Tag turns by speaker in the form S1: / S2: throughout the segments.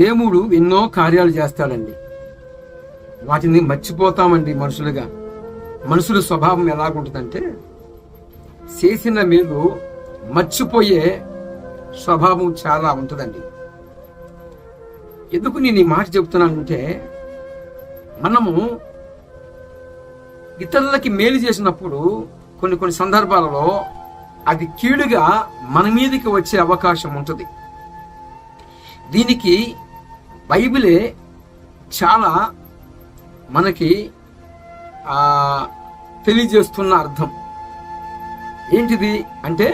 S1: దేవుడు ఎన్నో కార్యాలు చేస్తాడండి. వాటిని మర్చిపోతామండి మనుషులుగా. మనుషుల స్వభావం ఎలాగుంటుందంటే చేసిన మేలు మర్చిపోయే స్వభావం చాలా ఉంటుందండి. ఎందుకు నేను ఈ మాట చెప్తున్నానంటే మనము ఇతరులకి మేలు చేసినప్పుడు కొన్ని కొన్ని సందర్భాలలో అది కీడుగా మన మీదకి వచ్చే అవకాశం ఉంటుంది. దీనికి బైబిలే చాలా మనకి తెలియజేస్తున్న అర్థం. ఏంటిది అంటే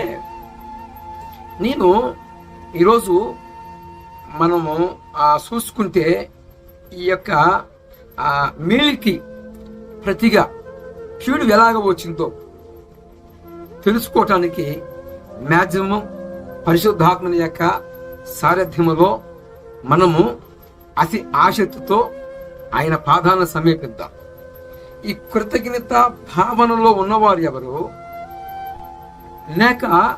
S1: నేను ఈరోజు మనము చూసుకుంటే ఈ యొక్క ఆ, మేలుకి ప్రతిగా కీడు ఎలాగ వచ్చిందో తెలుసుకోవటానికి మ్యాక్సిమం పరిశుద్ధాత్మని యొక్క సారథ్యములో మనము అతి ఆశక్తితో ఆయన పాదాలను సమీపిద్దాం. ఈ కృతజ్ఞత భావనలో ఉన్నవారు ఎవరు? లేక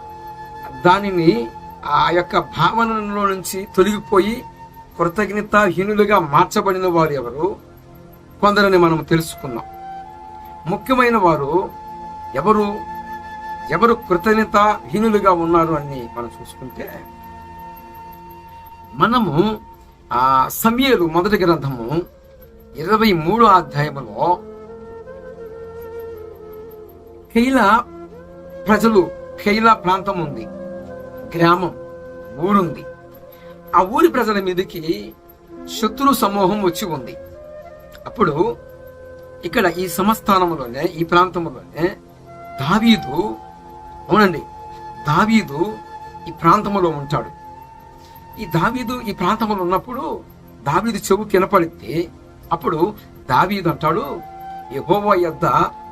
S1: దానిని ఆ యొక్క భావనలో నుంచి తొలగిపోయి కృతజ్ఞతాహీనులుగా మార్చబడిన వారు ఎవరు? కొందరని మనం తెలుసుకున్నాం ముఖ్యమైన వారు ఎవరు? ఎవరు కృతజ్ఞతాహీనులుగా ఉన్నారు అని మనం చూసుకుంటే మనము ఆ సమయలు మొదటి గ్రంథము ఇరవై మూడు అధ్యాయములో కైలా ప్రజలు కైలా ప్రాంతం ఉంది గ్రామం ఊరుంది. ఆ ఊరి ప్రజల మీదకి శత్రు సమూహం వచ్చి ఉంది. అప్పుడు ఇక్కడ ఈ సంస్థానంలోనే ఈ ప్రాంతంలోనే దావీదు అవునండి దావీదు ఈ ప్రాంతంలో ఉంటాడు. ఈ దావీదు ఈ ప్రాంతంలో ఉన్నప్పుడు దావీదు చెవు కినపడితే అప్పుడు దావీదు అంటాడు యహోవా యొద్ద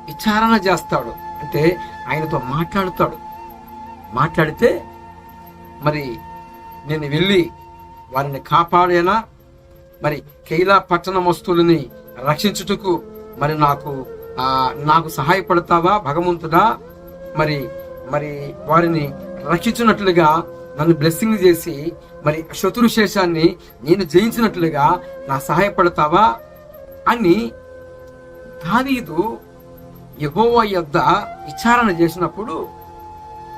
S1: విచారణ చేస్తాడు. అంటే ఆయనతో మాట్లాడుతాడు. మాట్లాడితే మరి నేను వెళ్ళి వారిని కాపాడేనా? మరి కైలా పట్టణ వస్తువులని రక్షించుటకు మరి నాకు నాకు సహాయపడతావా? భగవంతుడా మరి మరి వారిని రక్షించినట్లుగా నన్ను బ్లెస్సింగ్ చేసి మరి శత్రు శేషాన్ని నేను జయించినట్లుగా నా సహాయపడతావా అని దావీదు యెహోవా యొద్ద విచారణ చేసినప్పుడు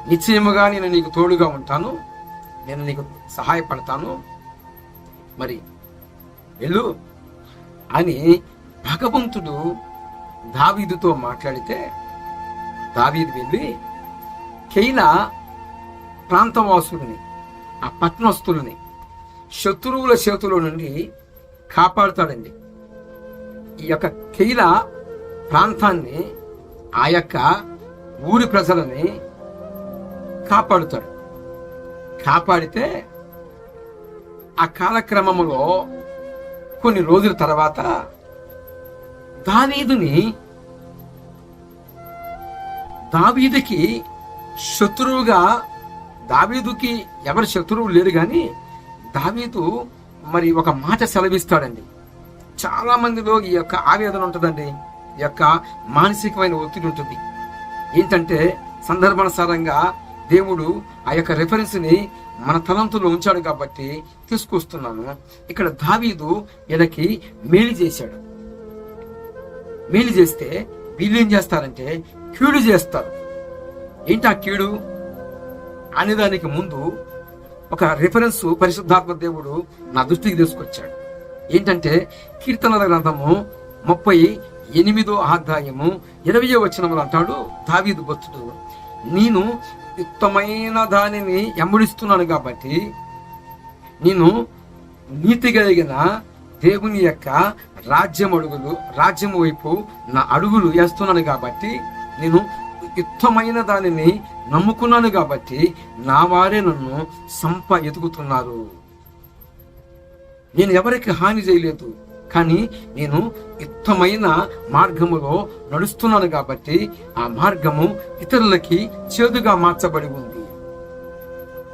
S1: నిశ్చయముగా నేను నీకు తోడుగా ఉంటాను నేను నీకు సహాయపడతాను. మరి వెళ్ళు అని భగవంతుడు దావీదుతో మాట్లాడితే దావీదు వెళ్ళి కైలా ప్రాంతవాసుల్ని ఆ పట్టణస్తులని శత్రువుల చేతుల నుండి కాపాడుతాడండి. ఈ యొక్క కీల ప్రాంతాన్ని ఆ యొక్క ఊరి ప్రజలని కాపాడుతాడు. కాపాడితే ఆ కాలక్రమములో కొన్ని రోజుల తర్వాత దావీదుని దావీదుకి శత్రువుగా దావీదుకి ఎవరి శత్రువు లేరు కానీ దావీదు మరి ఒక మాట సెలవిస్తాడండి. చాలా మందిలో ఈ యొక్క ఆవేదన ఉంటుందండి. ఈ యొక్క మానసికమైన ఒత్తిడి ఉంటుంది. ఏంటంటే సందర్భానుసారంగా దేవుడు ఆ యొక్క రిఫరెన్స్ని మన తలంతులో ఉంచాడు కాబట్టి తీసుకొస్తున్నాను. ఇక్కడ దావీదు ఈయనకి మేలు చేశాడు. మేలు చేస్తే వీళ్ళు ఏం చేస్తారంటే కీడు చేస్తారు. ఏంటి ఆ కీడు? అనేదానికి ముందు ఒక రిఫరెన్స్ పరిశుద్ధాత్మ దేవుడు నా దృష్టికి తీసుకొచ్చాడు. ఏంటంటే కీర్తనల గ్రంథము ముప్పై ఎనిమిదో ఆధ్యాయము ఇరవయో వచనములు అంటాడు దావీదు భక్తుడు. నేను యుక్తమైన దానిని ఎంబడిస్తున్నాను కాబట్టి నేను నీతి కలిగిన దేవుని యొక్క రాజ్యం అడుగులు రాజ్యం వైపు నా అడుగులు వేస్తున్నాను కాబట్టి నేను యుక్తమైన దానిని నమ్ముకున్నాను కాబట్టి నా వారే నన్ను సంప ఎదుగుతున్నారు. నేను ఎవరికి హాని చేయలేదు కానీ నేను యుక్తమైన మార్గములో నడుస్తున్నాను కాబట్టి ఆ మార్గము ఇతరులకి చేదుగా మార్చబడి ఉంది.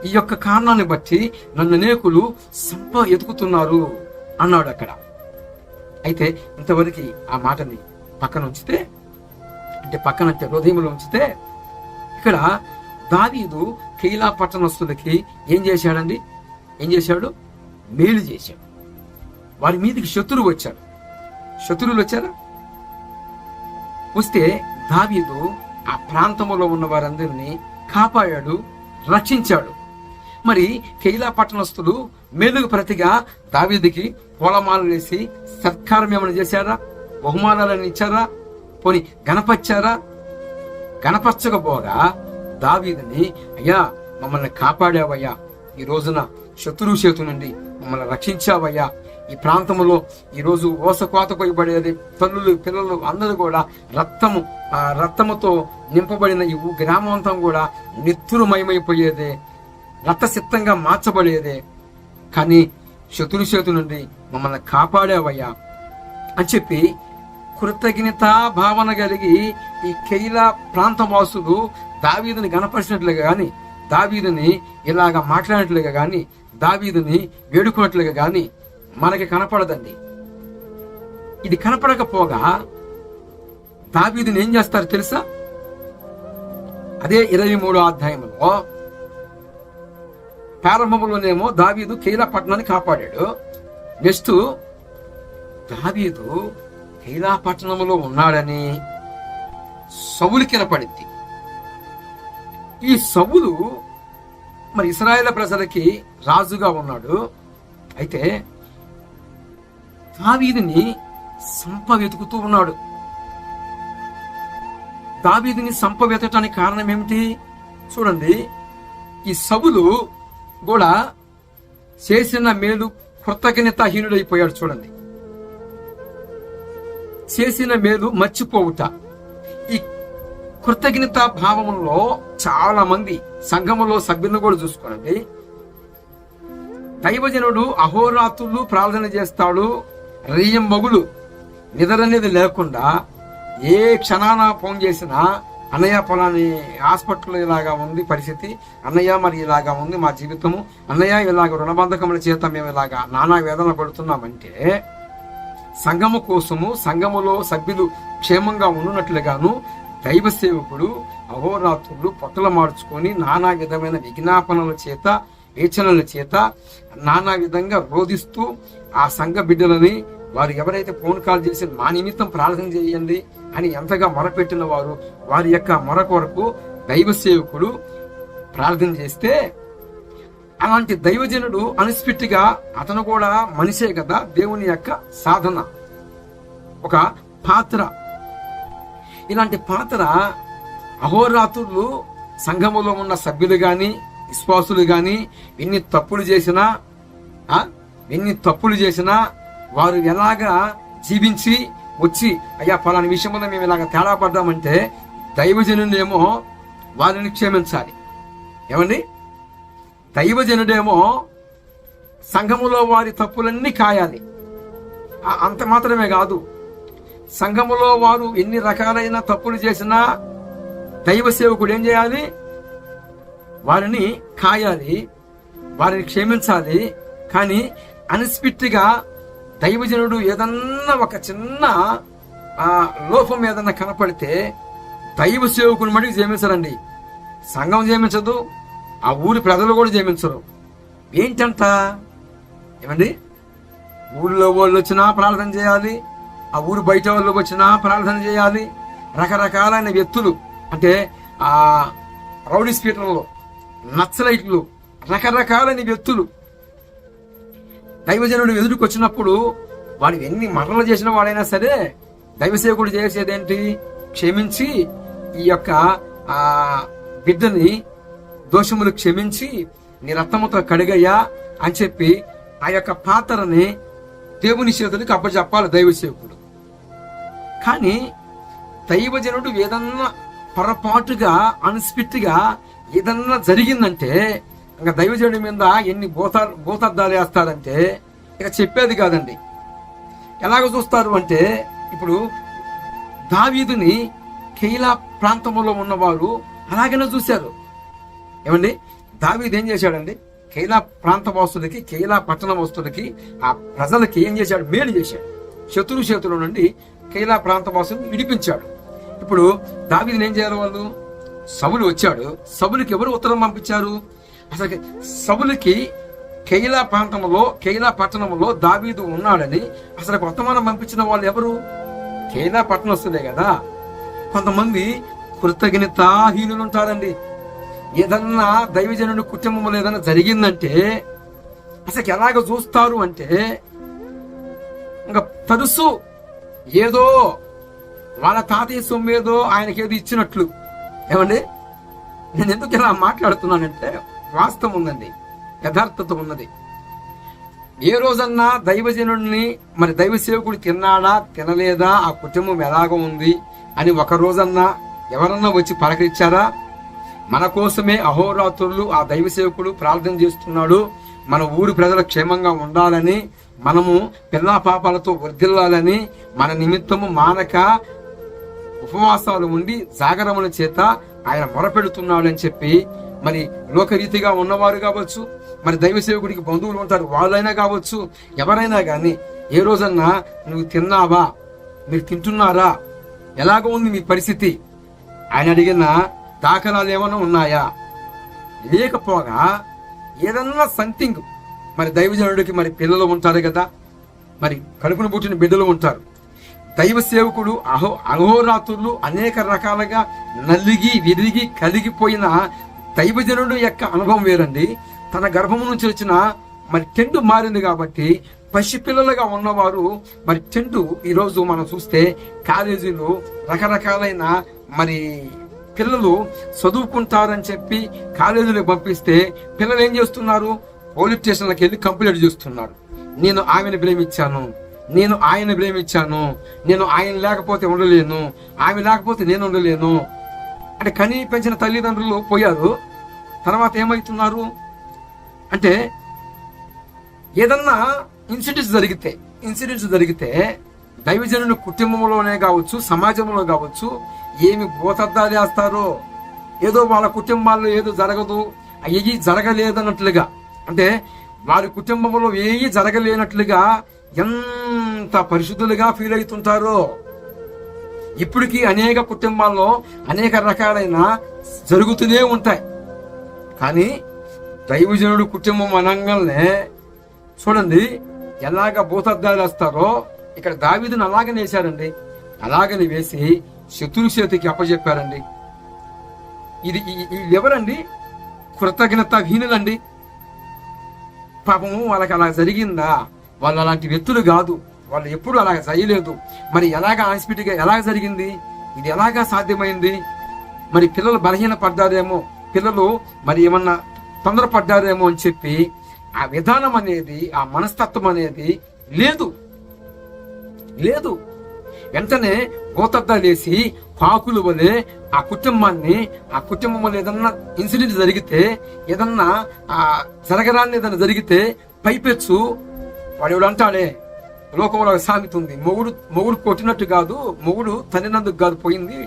S1: ఈ యొక్క కారణాన్ని బట్టి నన్ను అనేకులు సంప ఎదుగుతున్నారు అన్నాడు అక్కడ. అయితే ఇంతవరకు ఆ మాటని పక్కన ఉంచితే అంటే పక్కన హృదయంలో ఉంచితే ఇక్కడ దావీదు కీలా పట్టణస్తులకి ఏం చేశాడండి? ఏం చేశాడు? మేలు చేశాడు. వారి మీదకి శత్రువు వచ్చారు శత్రువులు వచ్చారా? వస్తే దావీదు ఆ ప్రాంతంలో ఉన్న వారందరినీ కాపాడాడు రక్షించాడు. మరి కైలా పట్టణస్థులు మేలుగు ప్రతిగా దావీదికి పూలమాలలు వేసి సత్కారం ఏమైనా చేశారా? బహుమానాలను ఇచ్చారా? పోని గణపచ్చారా గణపరచకపోగా దావీదని అయ్యా మమ్మల్ని కాపాడావయ్యా. ఈ రోజున శత్రువు చేతు నుండి మమ్మల్ని రక్షించావయ్యా. ఈ ప్రాంతంలో ఈరోజు రోజు ఓసకోత కొయ్యబడేది. తల్లులు పిల్లలు అందరూ కూడా రక్తము ఆ రక్తముతో నింపబడిన ఈ ఊ- కూడా నిత్తురుమయమైపోయేదే రక్తసిద్ధంగా మార్చబడేదే. కానీ శత్రు చేతు నుండి మమ్మల్ని కాపాడావయ్యా. అని చెప్పి కృతజ్ఞత భావన కలిగి ఈ కెయిలా ప్రాంత వాసులు దావీదుని గణపరిచినట్లుగా గాని దావీదుని ఇలాగ మాట్లాడినట్లుగా గాని దావీదుని వేడుకున్నట్లుగా గాని మనకి కనపడదండి. ఇది కనపడకపోగా దావీదుని ఏం చేస్తారు తెలుసా? అదే ఇరవై మూడో అధ్యాయంలో ప్రారంభంలోనేమో దావీదు కీలా పట్టణాన్ని కాపాడాడు. నెక్స్ట్ దావీదు కైలా పట్టణంలో ఉన్నాడని సవులు కినపడింది ఈ సవులు మరి ఇస్రాయేల్ ప్రజలకి రాజుగా ఉన్నాడు. అయితే దావీదిని సంప వెతుకుతూ ఉన్నాడు. దావీదిని సంప వెతటానికి కారణం ఏమిటి? చూడండి. ఈ సవులు కూడా చేసిన మేలు కృతజ్ఞతాహీనుడైపోయాడు చూడండి. చేసిన మేలు మర్చిపోవుట. ఈ కృతజ్ఞత భావంలో చాలా మంది సంఘములో సభ్యులను కూడా చూసుకోండి. దైవజనుడు అహోరాత్రులు ప్రార్థన చేస్తాడు. రేయం మగులు నిద్ర అనేది లేకుండా ఏ క్షణాన ఫోన్ చేసినా అన్నయ్య పొలాని హాస్పిటల్ ఇలాగా ఉంది పరిస్థితి. అన్నయ్య మరి ఇలాగా ఉంది మా జీవితము. అన్నయ్య ఇలాగ రుణబంధకముల చేత మేము ఇలాగా నానా వేదన పడుతున్నామంటే సంఘము కోసము సంఘములో సభ్యులు క్షేమంగా ఉండునట్లుగాను దైవ సేవకుడు అహోరాత్రులు పొట్టలు మార్చుకొని నానా విధమైన విజ్ఞాపనల చేత వేచనల చేత నానా విధంగా రోధిస్తూ ఆ సంఘ బిడ్డలని వారు ఎవరైతే ఫోన్ కాల్ చేసి మా నిమిత్తం ప్రార్థన చేయండి అని ఎంతగా మొరపెట్టిన వారు వారి యొక్క మొర కొరకు దైవ సేవకుడు ప్రార్థన చేస్తే అలాంటి దైవజనుడు అనిస్పిట్టిగా అతను కూడా మనిషే కదా దేవుని యొక్క సాధన. ఒక పాత్ర. ఇలాంటి పాత్ర అహోరాత్రులు సంఘములో ఉన్న సభ్యులు గాని విశ్వాసులు గాని ఎన్ని తప్పులు చేసినా ఎన్ని తప్పులు చేసినా వారు ఎలాగా జీవించి వచ్చి అయ్యా ఫలాని విషయంలో మేము ఇలాగ తేడా పడ్డామంటే దైవజనులేమో వారిని క్షమించాలి. ఏమండి? దైవజనుడేమో సంఘములో వారి తప్పులన్నీ కాయాలి. అంత మాత్రమే కాదు. సంఘములో వారు ఎన్ని రకాలైన తప్పులు చేసినా దైవ సేవకుడు ఏం చేయాలి? వారిని కాయాలి వారిని క్షమించాలి. కానీ అన్స్పిట్గా దైవజనుడు ఏదన్నా ఒక చిన్న లోపం ఏదన్నా కనపడితే దైవ సేవకుని మటుకు జయమించరండి సంఘం జయమించదు ఆ ఊరి ప్రజలు కూడా జయమించరు ఏంటంట ఏమండి? ఊళ్ళో వాళ్ళు వచ్చినా ప్రార్థన చేయాలి ఆ ఊరు బయట వాళ్ళు వచ్చినా ప్రార్థన చేయాలి. రకరకాలైన వ్యక్తులు అంటే ఆ రౌడీ స్పీకర్లు నక్సలైట్లు రకరకాలైన వ్యక్తులు. దైవజనుడు ఎదురుకు వచ్చినప్పుడు వాడు ఎన్ని మరణలు చేసిన వాడైనా సరే దైవసేవకుడు చేసేదేంటి? క్షమించి ఈ యొక్క ఆ బిడ్డని దోషములు క్షమించి నీ రక్తముతో కడిగయ్యా అని చెప్పి ఆ యొక్క పాత్రని దేవుని చేతులకు అప్పచెప్పాలి దైవ సేవకుడు. కానీ దైవజనుడు ఏదన్నా పొరపాటుగా అన్స్పిట్గా ఏదన్నా జరిగిందంటే ఇంకా దైవజనుడి మీద ఎన్ని భూత భూతార్థాలు వేస్తారంటే ఇక చెప్పేది కాదండి. ఎలాగ చూస్తారు అంటే ఇప్పుడు దావీదుని కైలా ప్రాంతంలో ఉన్నవారు అలాగనే చూశారు. ఏమండి? దావీదు ఏం చేశాడండి? కైలా ప్రాంత వస్తులకి కైలా పట్టణ వస్తులకి ఆ ప్రజలకి ఏం చేశాడు? మేలు చేశాడు. శత్రు చేతుల నుండి కైలా ప్రాంత వాసులను విడిపించాడు. ఇప్పుడు దావీదుని ఏం చేయాలి వాళ్ళు? సభలు వచ్చాడు. సభులకి ఎవరు ఉత్తరం పంపించారు? అసలు సభులకి కైలా ప్రాంతంలో కైలా పట్టణంలో దావీదు ఉన్నాడని అసలు వర్తమానం పంపించిన వాళ్ళు ఎవరు? కైలా పట్టణం వస్తుందే కదా. కొంతమంది కృతజ్ఞతాహీనులు ఉంటారండి. ఏదన్నా దైవజనుడి కుటుంబంలో ఏదన్నా జరిగిందంటే అసలు ఎలాగ చూస్తారు అంటే ఇంకా తరుసు ఏదో వాళ్ళ తాతయ్య సొమ్ము ఏదో ఆయనకి ఏదో ఇచ్చినట్లు. ఏమండి? నేను ఎందుకు ఇలా మాట్లాడుతున్నానంటే వాస్తవం ఉందండి యథార్థత ఉన్నది. ఏ రోజన్నా దైవజనుడిని మరి దైవ సేవకుడు తిన్నాడా తినలేదా ఆ కుటుంబం ఎలాగ ఉంది అని ఒక రోజన్నా ఎవరన్నా వచ్చి పలకరించారా? మన కోసమే అహోరాత్రులు ఆ దైవ సేవకుడు ప్రార్థన చేస్తున్నాడు. మన ఊరు ప్రజలు క్షేమంగా ఉండాలని మనము పిల్ల పాపాలతో వర్ధిల్లాలని మన నిమిత్తము మానక ఉపవాసాలు ఉండి జాగరముల చేత ఆయన మొరపెడుతున్నాడు అని చెప్పి మరి లోకరీతిగా ఉన్నవారు కావచ్చు మరి దైవ సేవకుడికి బంధువులు ఉంటారు వాళ్ళైనా కావచ్చు ఎవరైనా కానీ ఏ రోజన్నా నువ్వు తిన్నావా? మీరు తింటున్నారా? ఎలాగ ఉంది మీ పరిస్థితి? ఆయన అడిగిన దాఖలాలు ఏమైనా ఉన్నాయా? లేకపోగా ఏదన్నా సంథింగ్. మరి దైవజనుడికి మరి పిల్లలు ఉంటారు కదా. మరి కడుపున పుట్టిన బిడ్డలు ఉంటారు. దైవ సేవకుడు అహో అహోరాత్రులు అనేక రకాలుగా నలిగి విరిగి కలిగిపోయిన దైవజనుడు యొక్క అనుభవం వేరండి. తన గర్భము నుంచి వచ్చిన మరి టెండు మారింది కాబట్టి పసిపిల్లలుగా ఉన్నవారు మరి టెండు ఈరోజు మనం చూస్తే కాలేజీలు రకరకాలైన మరి పిల్లలు చదువుకుంటారని చెప్పి కాలేజీలకు పంపిస్తే పిల్లలు ఏం చేస్తున్నారు? పోలీస్ స్టేషన్లకు వెళ్ళి కంప్లైంట్ చేస్తున్నారు. నేను ఆమెను ప్రేమించాను. నేను ఆయన ప్రేమించాను. నేను ఆయన లేకపోతే ఉండలేను. ఆమె లేకపోతే నేను ఉండలేను. అంటే కని పెంచిన తల్లిదండ్రులు పోయారు. తర్వాత ఏమవుతున్నారు? అంటే ఏదన్నా ఇన్సిడెంట్స్ జరిగితే ఇన్సిడెంట్స్ జరిగితే దైవజనుని కుటుంబంలోనే కావచ్చు సమాజంలో కావచ్చు ఏమి భూతద్దాలు వేస్తారో ఏదో వాళ్ళ కుటుంబాల్లో ఏదో జరగదు అయ్యి జరగలేదన్నట్లుగా. అంటే వారి కుటుంబంలో ఏవి జరగలేనట్లుగా ఎంత పరిశుద్ధులుగా ఫీల్ అవుతుంటారో. ఇప్పటికీ అనేక కుటుంబాల్లో అనేక రకాలైన జరుగుతూనే ఉంటాయి. కానీ దైవజనుడు కుటుంబం అనగానే చూడండి ఎలాగ భూతద్దాలు వేస్తారో ఇక్కడ దావీదుని అలాగనే వేశారండి. అలాగని వేసి శత్రు చేతికి అప్పచెప్పారండి ఇది ఎవరండి కృతజ్ఞత హీనులండి పాపము వాళ్ళకి అలా జరిగిందా? వాళ్ళు అలాంటి వ్యక్తులు కాదు. వాళ్ళు ఎప్పుడు అలాగ చేయలేదు మరి ఎలాగ హాస్పిటల్గా ఎలాగ జరిగింది? ఇది ఎలాగా సాధ్యమైంది? మరి పిల్లలు బలహీన పడ్డారేమో? పిల్లలు మరి ఏమన్నా తొందరపడ్డారేమో అని చెప్పి ఆ విధానం అనేది ఆ మనస్తత్వం అనేది లేదు. లేదు. వెంటనే గోతద్దాలేసి పాకులు వలె ఆ కుటుంబాన్ని ఆ కుటుంబంలో ఏదన్నా ఇన్సిడెంట్ జరిగితే ఏదన్నా ఆ జరగరాన్ని ఏదన్నా జరిగితే పైపెచ్చు. వాడు అంటాడే? లోకంలో ఒక సామెత ఉంది. మొగుడు మొగుడు కొట్టినట్టు కాదు మొగుడు తన్నినందుకు కాదు పోయింది.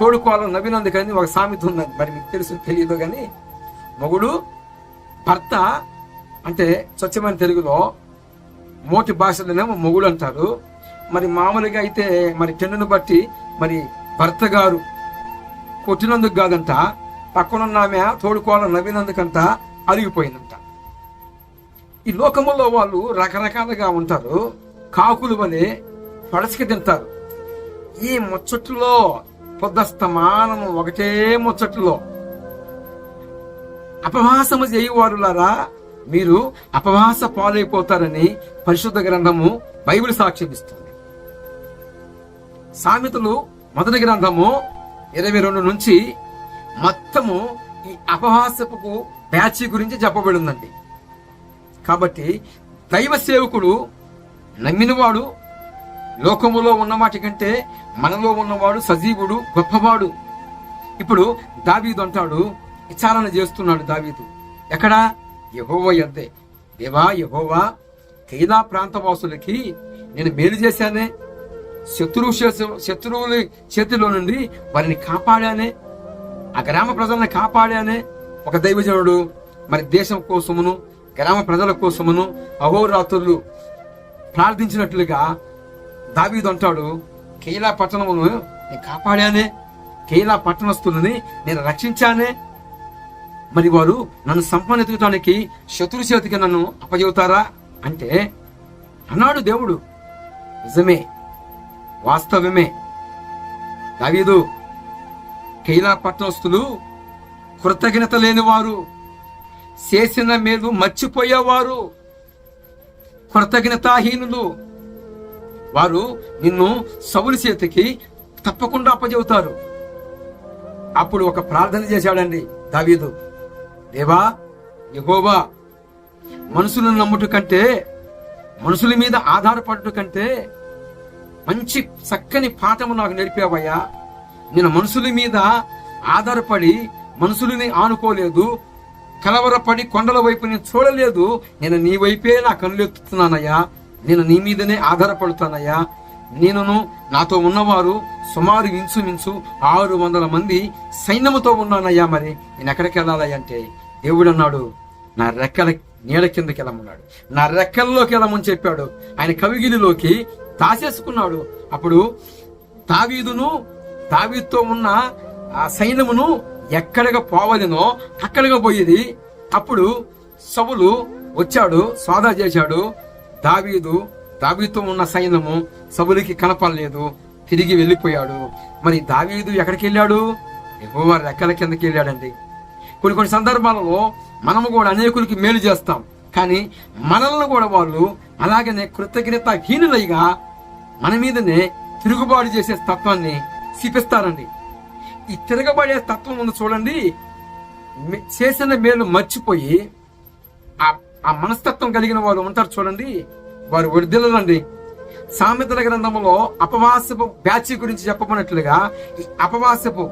S1: తోడుకోవాలని నవ్వినందుకు అని ఒక సామెత ఉంది మరి మీకు తెలుసు తెలియదు కానీ మొగుడు భర్త అంటే స్వచ్ఛమైన తెలుగులో మోటి భాషలోనేమో మొగుడు అంటారు. మరి మామూలుగా అయితే మరి టెన్నును బట్టి మరి భర్త గారు కొట్టినందుకు కాదంట పక్కనున్న ఆమె తోడుకోవాలని నవ్వినందుకంట అరిగిపోయిందంట. ఈ లోకములో వాళ్ళు రకరకాలుగా ఉంటారు కాకులు వలె పడసికి తింటారు. ఈ ముచ్చట్లో పొద్దస్తమానము ఒకటే ముచ్చట్లో. అపవాసము చేయువారులారా మీరు అపవాస పాలైపోతారని పరిశుద్ధ గ్రంథము బైబిల్ సాక్ష్యం సామెతలు మొదటి గ్రంథము ఇరవై రెండు నుంచి మొత్తము ఈ అపహాసపు బ్యాచ్ గురించి చెప్పబడిందండి. కాబట్టి దైవ సేవకుడు నమ్మినవాడు లోకములో ఉన్న వాటి కంటే మనలో ఉన్నవాడు సజీవుడు గొప్పవాడు. ఇప్పుడు దావీదు అంటాడు విచారణ చేస్తున్నాడు దావీదు. ఎక్కడా? యహోవ ఎద్దే దేవా యహోవా కైలా ప్రాంతవాసులకి నేను మేలు చేశానే? శత్రువు చేస- శత్రువుల చేతిలో నుండి వారిని కాపాడానే ఆ గ్రామ ప్రజలను కాపాడానే ఒక దైవజనుడు. మరి దేశం కోసమును గ్రామ ప్రజల కోసమును అహోరాత్రులు ప్రార్థించినట్లుగా దావీదు అంటాడు కేలా పట్టణమును నేను కాపాడానే కేలా పట్టణస్తులని నేను రక్షించానే మరి వారు నన్ను సంపాదించడానికి శత్రు చేతికి నన్ను అప్పచెబుతారా అంటే అన్నాడు దేవుడు. నిజమే. వాస్తవమే. దావీదు కైలా పట్టణస్తులు కృతజ్ఞత లేనివారు చేసిన మేలు మర్చిపోయేవారు కృతజ్ఞతాహీనులు. వారు నిన్ను సవులు చేతికి తప్పకుండా అప్పజెబుతారు అప్పుడు ఒక ప్రార్థన చేశాడండి దావీదు. దేవా యహోవా మనుషులను నమ్ముట కంటే మనుషుల మీద ఆధారపడట కంటే మంచి చక్కని పాఠము నాకు నేర్పావయ్యా. నేను మనుషుల మీద ఆధారపడి మనుషులని ఆనుకోలేదు. కలవరపడి కొండల వైపు నేను చూడలేదు. నేను నీ వైపే నా కనులెత్తుతున్నానయ్యా నేను నీ మీదనే ఆధారపడుతానయ్యా. నేనును నాతో ఉన్నవారు సుమారు ఇంచుమించు ఆరు వందల మంది సైన్యముతో ఉన్నానయ్యా మరి. నేను ఎక్కడికి వెళ్ళాలయ్యా అంటే దేవుడు అన్నాడు నా రెక్కల నీడ కిందకి వెళ్ళమన్నాడు. నా రెక్కల్లోకి వెళ్ళమని చెప్పాడు. ఆయన కవిగిలిలోకి దాచేసుకున్నాడు అప్పుడు తావీదును తావీదుతో ఉన్న ఆ సైన్యమును ఎక్కడగా పోవలెనో అక్కడగా పోయేది. అప్పుడు సవులు వచ్చాడు సోదా చేశాడు. దావీదు దావీతో ఉన్న సైన్యము సవులకి కనపడలేదు. తిరిగి వెళ్ళిపోయాడు. మరి దావీదు ఎక్కడికి వెళ్ళాడు? ఎక్కువ రెక్కల కిందకి వెళ్ళాడండి. కొన్ని కొన్ని సందర్భాలలో మనము కూడా అనేకులకి మేలు చేస్తాం. కానీ మనల్ని కూడా వాళ్ళు అలాగనే కృతజ్ఞత హీనులైగా మన మీదనే తిరుగుబాటు చేసే తత్వాన్ని చూపిస్తారండి ఈ తిరగబడే తత్వం ఉంది చూడండి. చేసిన మేలు మర్చిపోయి ఆ ఆ మనస్తత్వం కలిగిన వారు ఉంటారు చూడండి. వారు ఒడిదిల్లండి సామెతల గ్రంథములో అపవాసపు బ్యాచ్ గురించి చెప్పబడినట్లుగా ఈ అపవాసపు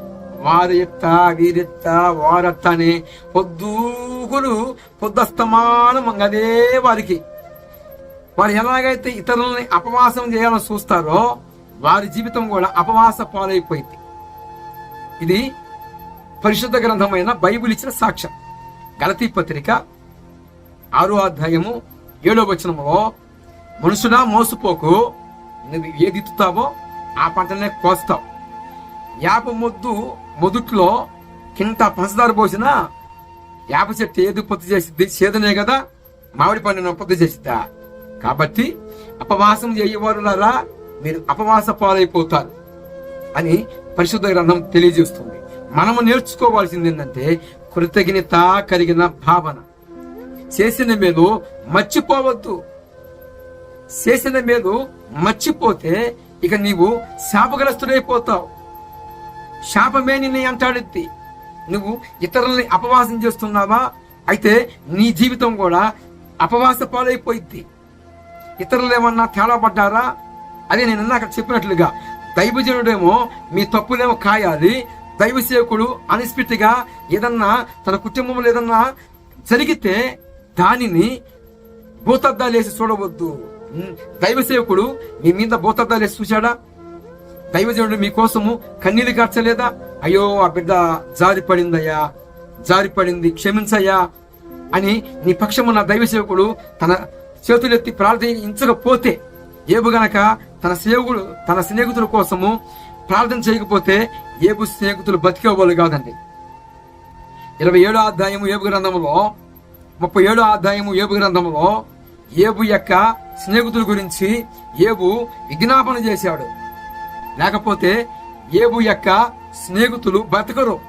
S1: వారి ఎత్త వీరెత్త వారెత్త అని పొద్దుగులు పొద్దస్తమానం అదే వారికి. వారు ఎలాగైతే ఇతరులని అపవాసం చేయాలని చూస్తారో వారి జీవితం కూడా అపవాస పాలైపోయింది. ఇది పరిశుద్ధ గ్రంథమైన బైబిల్ ఇచ్చిన సాక్ష్యం. గలతీ పత్రిక ఆరో అధ్యాయము ఏడో వచనములో మనుషుడా మోసపోకు. నువ్వు ఏది ఇత్తుతావో ఆ పంటనే కోస్తావు. యాప మొద్దు మొదట్లో కింట పంచదార పోసినా యాప చెట్టు ఏది పొత్తు చేసిద్ది? చేదనే కదా. మామిడి పండును పొత్తు చేసిద్దా? కాబట్టి అపవాసం చేయవారులారా మీరు అపవాస పాలైపోతారు అని పరిశుద్ధ గ్రంథం తెలియజేస్తుంది. మనము నేర్చుకోవాల్సింది ఏంటంటే కృతజ్ఞత కలిగిన భావన. చేసిన మేలు మర్చిపోవద్దు. చేసిన మేలు మర్చిపోతే ఇక నీవు శాపగ్రస్తుడైపోతావు. శాపమే నిన్ను అంటాడెత్తి నువ్వు ఇతరులని అపవాసం చేస్తున్నావా? అయితే నీ జీవితం కూడా అపవాస పాలైపోయింది ఇతరులు ఏమన్నా తేడా పడ్డారా అదే నేను ఇందాక చెప్పినట్లుగా దైవజనుడేమో మీ తప్పులేమో కాయాలి దైవ సేవకుడు అనిస్పిటిగా ఏదన్నా తన కుటుంబంలో ఏదన్నా జరిగితే దానిని భూతద్దాలేసి చూడవద్దు. దైవ సేవకుడు మీ మీద భూతద్దాలేసి చూశాడా? దైవజనుడు మీకోసము కన్నీళ్ళు కార్చలేదా? అయ్యో ఆ బిడ్డ జారి పడిందయ్యా జారి పడింది క్షమించయ్యా అని నీ పక్షము నా దైవ సేవకుడు తన చేతులెత్తి ప్రార్థించకపోతే ఏబు గనక తన సేవకుడు తన స్నేహితుల కోసము ప్రార్థన చేయకపోతే ఏబు స్నేహితులు బతికేవాళ్ళు కాదండి. ఇరవై ఏడో అధ్యాయము ఏబు గ్రంథములో ముప్పై ఏడో అధ్యాయము ఏబు గ్రంథములో ఏబు యొక్క స్నేహితుల గురించి ఏబు విజ్ఞాపన చేశాడు. లేకపోతే ఏబు యొక్క స్నేహితులు బతకరు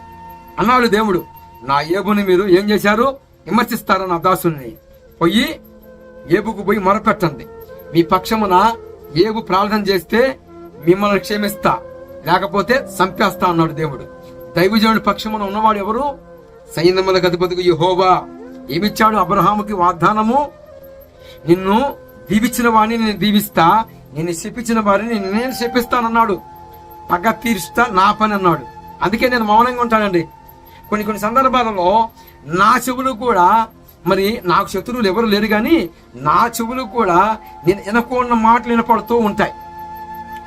S1: అన్నాడు దేవుడు. నా ఏబుని మీరు ఏం చేశారు? విమర్శిస్తారన్న నా దాసుని. పోయి ఏబుకు పోయి మొరపెట్టండి. మీ పక్షమున ఏబు ప్రార్థన చేస్తే మిమ్మల్ని క్షమిస్తా. లేకపోతే చంపేస్తా అన్నాడు దేవుడు. దైవజనుడి పక్షమున ఉన్నవాడు ఎవరు? సైన్యముల గతిపతికి యహోవా. ఏమిచ్చాడు అబ్రహాముకి వాగ్దానము? నిన్ను దీవించిన వాడిని నేను దీవిస్తా. నిన్ను శపించిన వారిని నేను శపిస్తానన్నాడు. పగ తీర్చుతా నా పని అన్నాడు. అందుకే నేను మౌనంగా ఉంటానండి. కొన్ని కొన్ని సందర్భాలలో నా చెవులు కూడా మరి నాకు శత్రువులు ఎవరు లేరు కానీ నా చెవులు కూడా నేను వినకున్న మాటలు వినపడుతూ ఉంటాయి.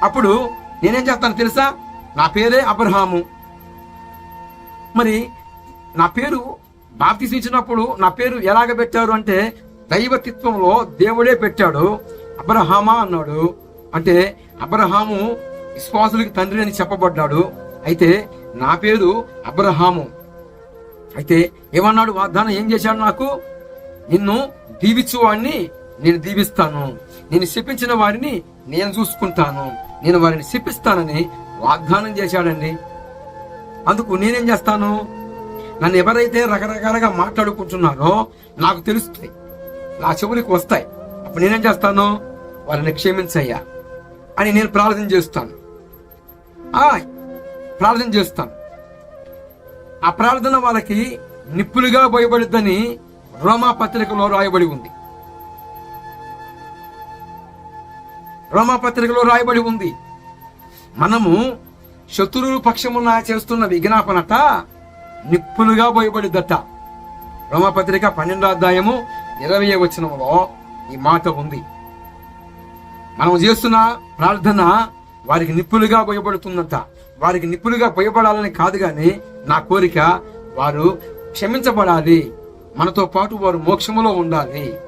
S1: అప్పుడు నేనేం చేస్తాను తెలుసా? నా పేరే అబ్రహాము. మరి నా పేరు బాప్తిసించినప్పుడు నా పేరు ఎలాగ పెట్టారు అంటే దైవతిత్వంలో దేవుడే పెట్టాడు అబ్రహామా అన్నాడు. అంటే అబ్రహాము విశ్వాసులకి తండ్రి అని చెప్పబడ్డాడు. అయితే నా పేరు అబ్రహాము. అయితే ఏమన్నాడు? వాగ్దానం ఏం చేశాడు నాకు? నిన్ను దీవించు వాడిని నేను దీవిస్తాను. నేను శిపించిన వారిని నేను చూసుకుంటాను. నేను వారిని శిపిస్తానని వాగ్దానం చేశాడండి. అందుకు నేనేం చేస్తాను? నన్ను ఎవరైతే రకరకాలుగా మాట్లాడుకుంటున్నారో నాకు తెలుస్తుంది నా చెవులకు వస్తాయి. అప్పుడు నేనేం చేస్తాను? వారిని క్షమించయ్యా అని నేను ప్రార్థన చేస్తాను. ప్రార్థన చేస్తాను. ఆ ప్రార్థన వాళ్ళకి నిప్పులుగా భయపడుద్దని రోమా పత్రికలో రాయబడి ఉంది. రోమా పత్రికలో రాయబడి ఉంది. మనము శత్రువుల పక్షమున చేస్తున్న విజ్ఞాపనట నిప్పులుగా భయపడిద్దట రోమపత్రిక పన్నెండో అధ్యాయము ఇరవై వచనంలో ఈ మాట ఉంది. మనం చేస్తున్న ప్రార్థన వారికి నిప్పులుగా భయపడుతుందట వారికి నిప్పులుగా భయపడాలని కాదు కానీ నా కోరిక వారు క్షమించబడాలి. మనతో పాటు వారు మోక్షములో ఉండాలి.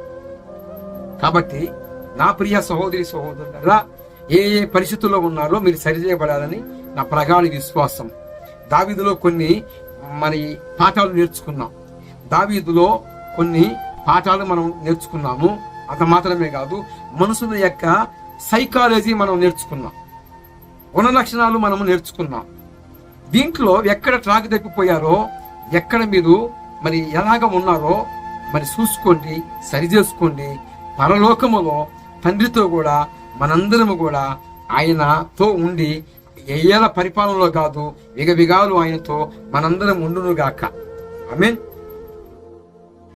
S1: కాబట్టి నా ప్రియ సహోదరి సహోదరులరా ఏ ఏ పరిస్థితుల్లో ఉన్నారో మీరు సరిచేయబడాలని నా ప్రగాఢ విశ్వాసం. దావీదులో కొన్ని మరి పాఠాలు నేర్చుకున్నాం. దావీదులో కొన్ని పాఠాలు మనం నేర్చుకున్నాము. అంత మాత్రమే కాదు మనుషుల యొక్క సైకాలజీ మనం నేర్చుకున్నాం. గుణ లక్షణాలు మనము నేర్చుకున్నాం. దీంట్లో ఎక్కడ ట్రాక్ తప్పిపోయారో ఎక్కడ మీరు మరి ఎలాగ ఉన్నారో మరి చూసుకోండి సరి చేసుకోండి. పరలోకములో తండ్రితో కూడా మనందరము కూడా ఆయనతో ఉండి ఏళ్ళ పరిపాలనలో కాదు విగ విగాలు ఆయనతో మనందరం ఉండునుగాక. మీన్